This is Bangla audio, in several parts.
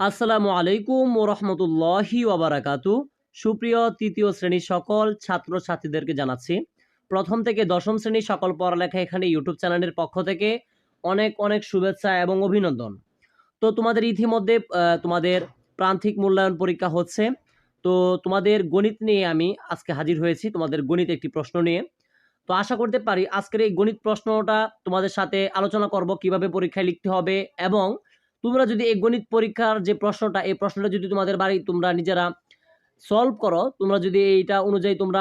আসসালামু আলাইকুম ও রহমতুল্লাহি ওবারাকাতু সুপ্রিয় তৃতীয় শ্রেণির সকল ছাত্রছাত্রীদেরকে জানাচ্ছি, প্রথম থেকে দশম শ্রেণির সকল পড়ালেখা এখানে ইউটিউব চ্যানেলের পক্ষ থেকে অনেক অনেক শুভেচ্ছা এবং অভিনন্দন। তো তোমাদের ইতিমধ্যে তোমাদের প্রান্তিক মূল্যায়ন পরীক্ষা হচ্ছে। তো তোমাদের গণিত নিয়ে আমি আজকে হাজির হয়েছি, তোমাদের গণিত একটি প্রশ্ন নিয়ে। তো আশা করতে পারি আজকের এই গণিত প্রশ্নটা তোমাদের সাথে আলোচনা করব, কীভাবে পরীক্ষায় লিখতে হবে এবং তোমরা যদি এই গণিত পরীক্ষার যে প্রশ্নটা, এই প্রশ্নটা যদি তোমাদের বাড়ি তোমরা নিজেরা সলভ করো, তোমরা যদি এইটা অনুযায়ী তোমরা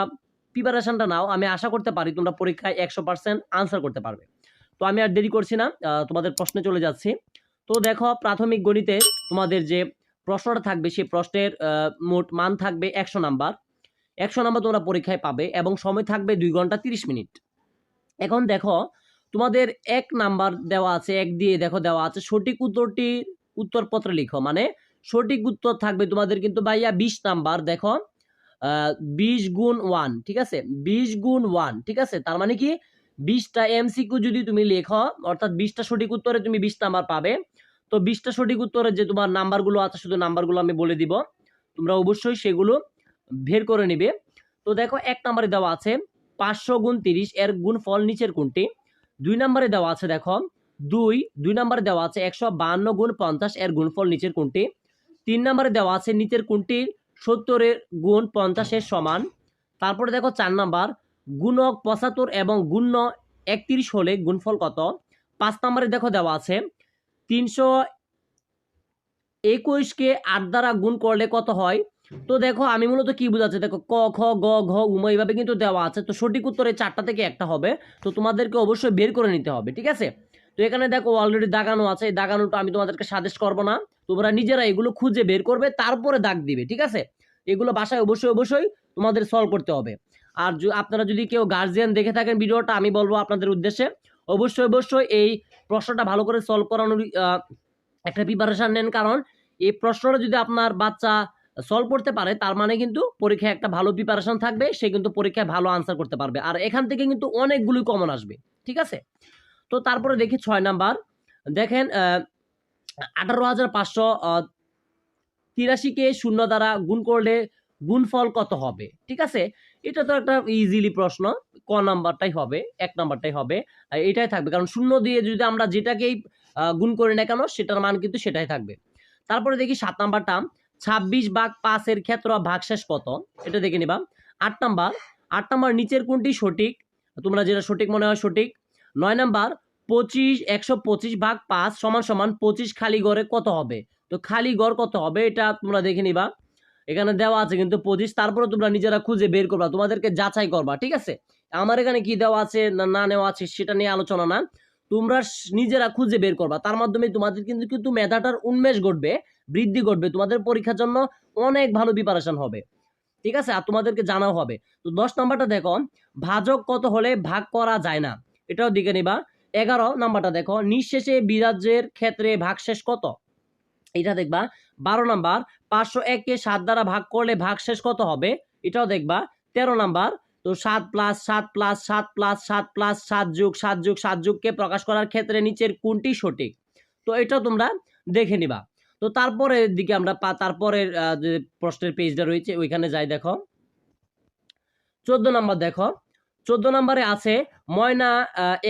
প্রিপারেশনটা নাও, আমি আশা করতে পারি তোমরা পরীক্ষায় একশো পার্সেন্ট আনসার করতে পারবে। তো আমি আর দেরি করছি না তোমাদের প্রশ্নে চলে যাচ্ছি। তো দেখো, প্রাথমিক গণিতে তোমাদের যে প্রশ্নটা থাকবে, সেই প্রশ্নের মোট মান থাকবে একশো নাম্বার। একশো নাম্বার তোমরা পরীক্ষায় পাবে এবং সময় থাকবে দুই ঘণ্টা তিরিশ মিনিট। এখন দেখো তোমাদের এক নাম্বার দেওয়া আছে, এক দিয়ে দেখো দেওয়া আছে, সঠিক উত্তরটি উত্তরপত্রে লিখো মানে সঠিক উত্তর থাকবে তোমাদের কিন্তু ভাইয়া বিশ নাম্বার, দেখো বিশ গুণ ওয়ান, ঠিক আছে? বিশ গুণ ওয়ান, ঠিক আছে? তার মানে কি? বিশটা এমসিকিউ যদি তুমি লেখো, অর্থাৎ বিশটা সঠিক উত্তরে তুমি বিশ নাম্বার পাবে। তো বিশটা সঠিক উত্তরে যে তোমার নাম্বারগুলো আছে, শুধু নাম্বারগুলো আমি বলে দিব, তোমরা অবশ্যই সেগুলো বের করে নিবে। তো দেখো, এক নাম্বারে দেওয়া আছে, পাঁচশো গুণ তিরিশ, এর গুণ ফল নিচের কোনটি? দুই নম্বরে দেওয়া আছে দেখো, দুই দুই নম্বরে দেওয়া আছে একশো বাহান্ন গুণ পঞ্চাশ এর গুণফল নিচের কোনটি? তিন নম্বরে দেওয়া আছে নিচের কোনটি? সত্তরের গুণ পঞ্চাশের সমান। তারপরে দেখো চার নম্বর, গুণক পঁচাত্তর এবং গুণ্য একত্রিশ হলে গুণফল কত? পাঁচ নম্বরে দেখো দেওয়া আছে, তিনশো একুশকে আট দ্বারা গুণ করলে কত হয়? তো দেখো, আমি মূলত কি বোঝাচ্ছি? দেখো, ক, খ, গ, ঘ উম এইভাবে কিন্তু দেওয়া আছে। তো সঠিক উত্তরে চারটা থেকে একটা হবে। তো তোমাদেরকে অবশ্যই বের করে নিতে হবে, ঠিক আছে? তো এখানে দেখো অলরেডি দাগানো আছে। এই দাগানোটা আমি তোমাদেরকে সাজেস্ট করব না। তোমরা নিজেরা এগুলো খুঁজে বের করবে, তারপরে দাগ দিবে, ঠিক আছে? এগুলো বাসায় অবশ্যই অবশ্যই তোমাদের সলভ করতে হবে। আর আপনারা যদি কেউ গার্জিয়ান দেখে থাকেন ভিডিওটা, আমি বলব আপনাদের উদ্দেশ্যে। অবশ্যই অবশ্যই এই প্রশ্নটা ভালো করে সলভ করানোর একটা প্রিপারেশন নেন। কারণ এই প্রশ্নটা যদি আপনার বাচ্চা সলভ করতে পারে, তার মানে কিন্তু পরীক্ষায় একটা ভালো প্রিপারেশন থাকবে, সে কিন্তু পরীক্ষায় ভালো আনসার করতে পারবে। আর এখান থেকে কিন্তু অনেকগুলি কমন আসবে, ঠিক আছে? তো তারপরে দেখি ছয় নাম্বার। দেখেন আঠারো হাজার পাঁচশো তিরাশিকে শূন্য দ্বারা গুণ করলে গুণফল কত হবে, ঠিক আছে? এটা তো একটা ইজিলি প্রশ্ন, ক নাম্বারটাই হবে, এক নাম্বারটাই হবে এটাই থাকবে। কারণ শূন্য দিয়ে যদি আমরা যেটাকেই গুণ করি না কেন, সেটার মান কিন্তু সেটাই থাকবে। তারপরে দেখি সাত নাম্বারটা। ছাব্বিশ ভাগ পাঁচের ক্ষেত্র ভাগশেষ কত? এটা দেখে নিবা। আট নাম্বার আট নাম্বার নিচের কোনটি সঠিক? তোমরা যেটা সঠিক মনে হয় সঠিক। নয় নাম্বার, পঁচিশ, একশো পঁচিশ ভাগ পাঁচ সমান সমান পঁচিশ খালি গড়ে কত হবে? তো খালি গড় কত হবে? এটা তোমরা দেখে নিবা। এখানে দেওয়া আছে কিন্তু পঁচিশ, তারপরে তোমরা নিজেরা খুঁজে বের করবা, তোমাদেরকে যাচাই করবা, ঠিক আছে? আমার এখানে কি দেওয়া আছে না না নেওয়া আছে সেটা নিয়ে আলোচনা না। তোমরা নিজেরা খুঁজে বের করবা। তার মাধ্যমে তোমাদের কিন্তু কিন্তু মেধাটার উন্মেষ ঘটবে। বৃদ্ধি ঘটবে, তোমাদের পরীক্ষার জন্য অনেক ভালো প্রিপারেশন হবে। ঠিক আছে? আর তোমাদেরকে জানাও হবে। তো দশ নাম্বারটা দেখো, ভাজক কত হলে ভাগ করা যায় না? এটাও দিকে নিবা। এগারো নাম্বারটা দেখো, নিঃশেষে বিরাজ্যের ক্ষেত্রে ভাগশেষ কত? এটা দেখবা। বারো নাম্বার, পাঁচশো এককে সাত দ্বারা ভাগ করলে ভাগশেষ কত হবে? এটাও দেখবা। তেরো নাম্বার, তো সাত প্লাস সাত প্লাস সাত প্লাস সাত প্লাস সাত যুগ সাত যুগ সাত যুগকে প্রকাশ করার ক্ষেত্রে নিচের কোনটি সঠিক? তো এটাও তোমরা দেখে নিবা। তো তারপরের দিকে আমরা তারপরের যে প্রশ্নের পেজটা রয়েছে, ওইখানে যাই দেখো। চোদ্দ নাম্বার দেখো। চোদ্দ নম্বরে আছে, ময়না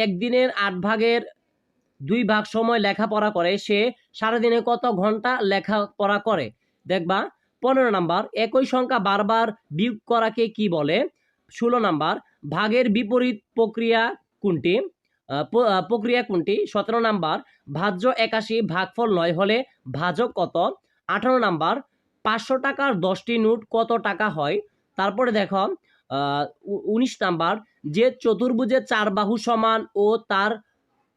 একদিনের আট ভাগের দুই ভাগ সময় লেখাপড়া করে, সে সারাদিনে কত ঘণ্টা লেখাপড়া করে? দেখবা, পনেরো নাম্বার, একই সংখ্যা বারবার বিয়োগ করাকে কি বলে? ষোলো নাম্বার, ভাগের বিপরীত প্রক্রিয়া কোনটি? প্রক্রিয়া কোনটি? সতেরো নাম্বার, ভাজ্য একাশি ভাগফল নয় হলে ভাজক কত? আঠারো নাম্বার, পাঁচশো টাকার দশটি নোট কত টাকা হয়? তারপরে দেখো উনিশ নাম্বার, যে চতুর্ভুজে চার বাহু সমান ও তার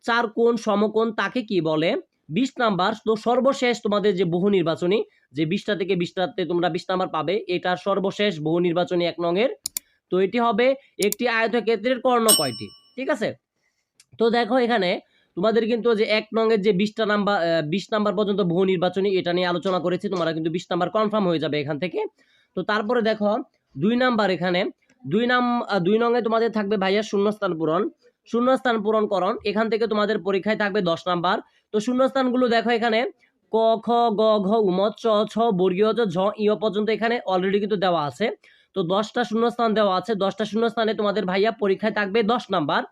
চার কোণ সমকোণ তাকে কি বলে? বিশ নাম্বার, তো সর্বশেষ তোমাদের যে বহু নির্বাচনী, যে বিশটা থেকে বিশটাতে তোমরা বিশ নাম্বার পাবে, এটার সর্বশেষ বহু নির্বাচনী এক নঙের তো এটি হবে একটি আয়তক্ষেত্রের কর্ণ কয়টি? ঠিক আছে? তো দেখো এখানে তোমাদের কিন্তু যে এক নঙের যে বিশটা নাম্বার বিশ নাম্বার পর্যন্ত বহু নির্বাচনী এটা নিয়ে আলোচনা করেছি, তোমরা কিন্তু বিশ নাম্বার কনফার্ম হয়ে যাবে এখান থেকে। তো তারপরে দেখো, দুই নাম্বার এখানে, দুই নাম দুই নঙে তোমাদের থাকবে ভাইয়া শূন্যস্থান পূরণ। শূন্যস্থান পূরণ করণ এখান থেকে তোমাদের পরীক্ষায় থাকবে দশ নাম্বার। তো শূন্যস্থানগুলো দেখো এখানে, ক, খ, গ, ঘ উম চ, ছ, বর্গীয় জ ঝ ইয় পর্যন্ত এখানে অলরেডি কিন্তু দেওয়া আছে। তো দশটা শূন্যস্থান দেওয়া আছে, দশটা শূন্যস্থানে তোমাদের ভাইয়া পরীক্ষায় থাকবে দশ নাম্বার।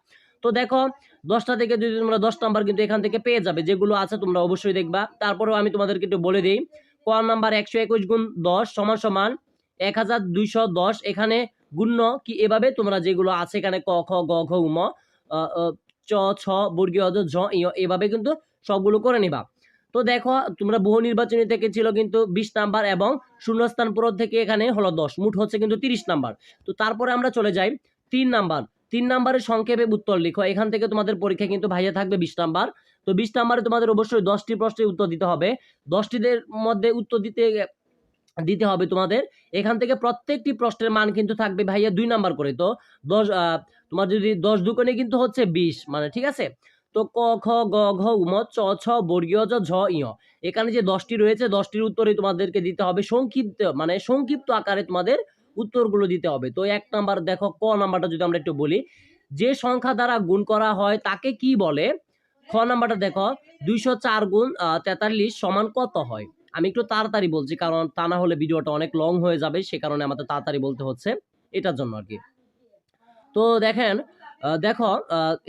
তো দেখো দশটা থেকে যদি তোমরা দশ নাম্বার কিন্তু এখান থেকে পেয়ে যাবে। যেগুলো আছে তোমরা অবশ্যই দেখবা। তারপরেও আমি তোমাদেরকে একটু বলে দিই, ক নাম্বার একশো একুশ গুণ দশ সমান সমান এক হাজার দুইশো দশ। এখানে গুণ্য কি এভাবে? তোমরা যেগুলো আছে এখানে ক, খ, গ, ঘ, উম চ, ছ, বর্গীয় ঝ এভাবে কিন্তু সবগুলো করে নিবা। তো দেখো, তোমরা বহু নির্বাচনী থেকে ছিল কিন্তু বিশ নাম্বার এবং শূন্যস্থান পূরণ থেকে এখানে হলো দশ। মুঠ হচ্ছে কিন্তু তিরিশ নাম্বার। তো তারপরে আমরা চলে যাই তিন নাম্বার। তিন নাম্বারের সংক্ষেপে উত্তর লিখো। এখান থেকে তোমাদের পরীক্ষা কিন্তু ভাইয়া থাকবে বিশ নাম্বার। তো বিশ নাম্বারে তোমাদের অবশ্যই দশটি প্রশ্নের উত্তর দিতে হবে। দশটিদের মধ্যে উত্তর দিতে দিতে হবে তোমাদের। এখান থেকে প্রত্যেকটি প্রশ্নের মান কিন্তু থাকবে ভাইয়া দুই নাম্বার করে। তো দশ তোমার যদি দশ দুকোনে কিন্তু হচ্ছে বিশ মানে ঠিক আছে? তো ক, খ, গ, ঘ, উম, চ, ছ, বর্গীয় জ, ঝ ইয় এখানে যে দশটি রয়েছে, দশটির উত্তরে তোমাদেরকে দিতে হবে। সংক্ষিপ্ত মানে সংক্ষিপ্ত আকারে তোমাদের উত্তরগুলো দিতে হবে। তো এক নাম্বার দেখো, ক নাম্বারটা যদি আমরা একটু বলি, যে সংখ্যা দ্বারা গুণ করা হয় তাকে কি বলে? খ নাম্বারটা দেখো, দুইশো চার গুণ তেতাল্লিশ সমান কত হয়? আমি একটু তাড়াতাড়ি বলছি, কারণ তা না হলে ভিডিওটা অনেক লং হয়ে যাবে, সে কারণে আমাদের তাড়াতাড়ি বলতে হচ্ছে এটার জন্য আর কি তো দেখেন দেখো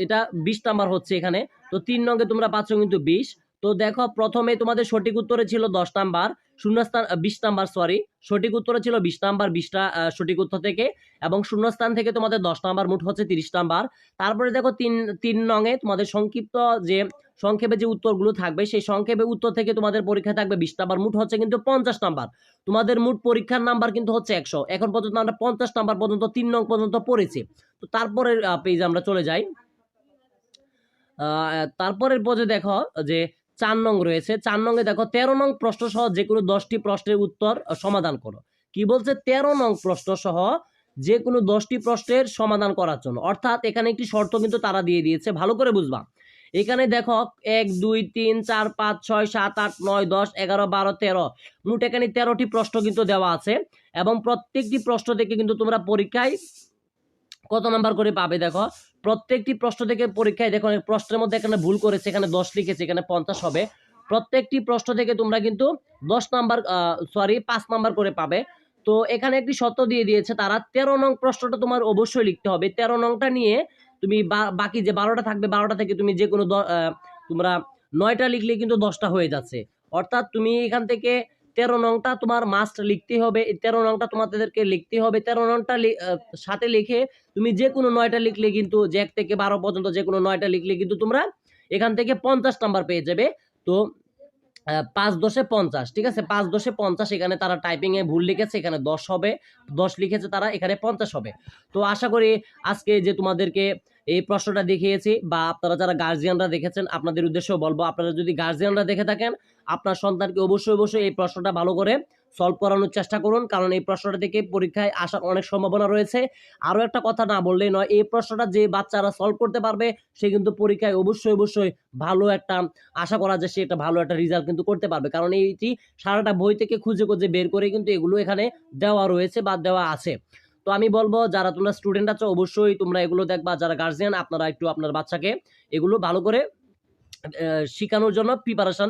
এটা বিশ নাম্বার হচ্ছে এখানে। তো তিন নঙ্গে তোমরা পাচ্ছ কিন্তু বিশ। তো দেখো প্রথমে তোমাদের সঠিক উত্তরে ছিল দশ নাম্বার, শূন্যস্থান বিশ নাম্বার সরি সঠিক উত্তরে ছিল বিশ নাম্বার, বিশটা সঠিক উত্তর থেকে। এবং শূন্যস্থান থেকে তোমাদের দশ নাম্বার, মোট হচ্ছে তিরিশ নাম্বার। তারপরে দেখো তিন তিন নঙে তোমাদের সংক্ষিপ্ত যে সংক্ষেপে যে উত্তরগুলো থাকবে, সেই সংক্ষেপে উত্তর থেকে তোমাদের পরীক্ষা থাকবে বিশ নাম্বার, মোট হচ্ছে কিন্তু পঞ্চাশ নাম্বার। তোমাদের মোট পরীক্ষার নাম্বার কিন্তু হচ্ছে একশো। এখন পর্যন্ত আমরা পঞ্চাশ নাম্বার পর্যন্ত, তিন নং পর্যন্ত পড়েছি। তো তারপরের পেজে আমরা চলে যাই। তারপরের পর্যায়ে দেখো যে চার নং রয়েছে। চার নঙ্গে দেখো, তেরো নং প্রশ্ন সহ যে কোনো দশটি প্রশ্নের উত্তর সমাধান করো। কি বলছে? তেরো নং প্রশ্ন সহ যে কোনো দশটি প্রশ্নের সমাধান করার জন্য। অর্থাৎ এখানে একটি শর্ত কিন্তু তারা দিয়ে দিয়েছে। ভালো করে বুঝবা। এখানে দেখো, এক, দুই, তিন, চার, পাঁচ, ছয়, সাত, আট, নয়, দশ, এগারো, বারো, তেরো। মোট এখানে তেরোটি প্রশ্ন কিন্তু দেওয়া আছে এবং প্রত্যেকটি প্রশ্ন থেকে কিন্তু তোমরা পরীক্ষায় কত নাম্বার করে পাবে দেখো? প্রত্যেকটি প্রশ্ন থেকে পরীক্ষায় দেখো প্রশ্নের মধ্যে এখানে ভুল করেছে এখানে দশ লিখেছে, এখানে পঞ্চাশ হবে। প্রত্যেকটি প্রশ্ন থেকে তোমরা কিন্তু দশ নাম্বার সরি পাঁচ নাম্বার করে পাবে। তো এখানে একটি শর্ত দিয়ে দিয়েছে তারা, তেরো নং প্রশ্নটা তোমার অবশ্যই লিখতে হবে। তেরো নংটা নিয়ে তুমি বাকি যে বারোটা থাকবে, বারোটা থেকে তুমি যে কোনো তোমরা নয়টা লিখলে কিন্তু দশটা হয়ে যাচ্ছে। অর্থাৎ তুমি এখান থেকে তেরো নংটা তোমার মাস্ট লিখতে হবে, এই তেরো নংটা তোমাদেরকে লিখতে হবে। তেরো নংটা সাথে লিখে তুমি যে কোনো নয়টা লিখলে কিন্তু, যে এক থেকে বারো পর্যন্ত যে কোনো নয়টা লিখলে কিন্তু তোমরা এখান থেকে পঞ্চাশ নাম্বার পেয়ে যাবে। তো পাঁচ দশে পঞ্চাশ, ঠিক আছে? পাঁচ দশে পঞ্চাশ, এখানে তারা টাইপিং এ ভুল লিখেছে, এখানে দশ হবে। দশ লিখেছে তারা, এখানে পঞ্চাশ হবে। তো আশা করি আজকে যে তোমাদেরকে এই প্রশ্নটা দেখিয়েছি বা আপনারা যারা গার্জিয়ানরা দেখেছেন, আপনাদের উদ্দেশ্যেও বলব, আপনারা যদি গার্জিয়ানরা দেখে থাকেন আপনার সন্তানকে অবশ্যই অবশ্যই এই প্রশ্নটা ভালো করে সলভ করানোর চেষ্টা করুন। কারণ এই প্রশ্নটা থেকে পরীক্ষায় আসার অনেক সম্ভাবনা রয়েছে। আরও একটা কথা না বললেই নয়, এই প্রশ্নটা যে বাচ্চারা সলভ করতে পারবে, সে কিন্তু পরীক্ষায় অবশ্যই অবশ্যই ভালো একটা আশা করা যায়, সে একটা ভালো একটা রেজাল্ট কিন্তু করতে পারবে। কারণ এইটি সারাটা বই থেকে খুঁজে খুঁজে বের করে কিন্তু এগুলো এখানে দেওয়া রয়েছে বা দেওয়া আছে। তো আমি বলব, যারা তোমরা স্টুডেন্ট আছো, অবশ্যই তোমরা এগুলো দেখবা। যারা গার্জিয়ান আপনারা একটু আপনার বাচ্চাকে এগুলো ভালো করে শেখানোর জন্য প্রিপারেশন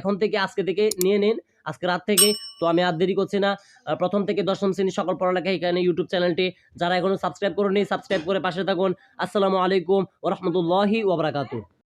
এখন থেকে, আজকে থেকে নিয়ে নিন। আজকে রাত থেকে, তো আমি আর দেরি করছি না। প্রথম থেকে দশম শ্রেণি সকল পড়ালেখা এখানে ইউটিউব চ্যানেলটি যারা এখনও সাবস্ক্রাইব করেনি সাবস্ক্রাইব করে পাশে থাকুন। আসসালামু আলাইকুম ওরহমতুল্লাহি ওবরাকাতু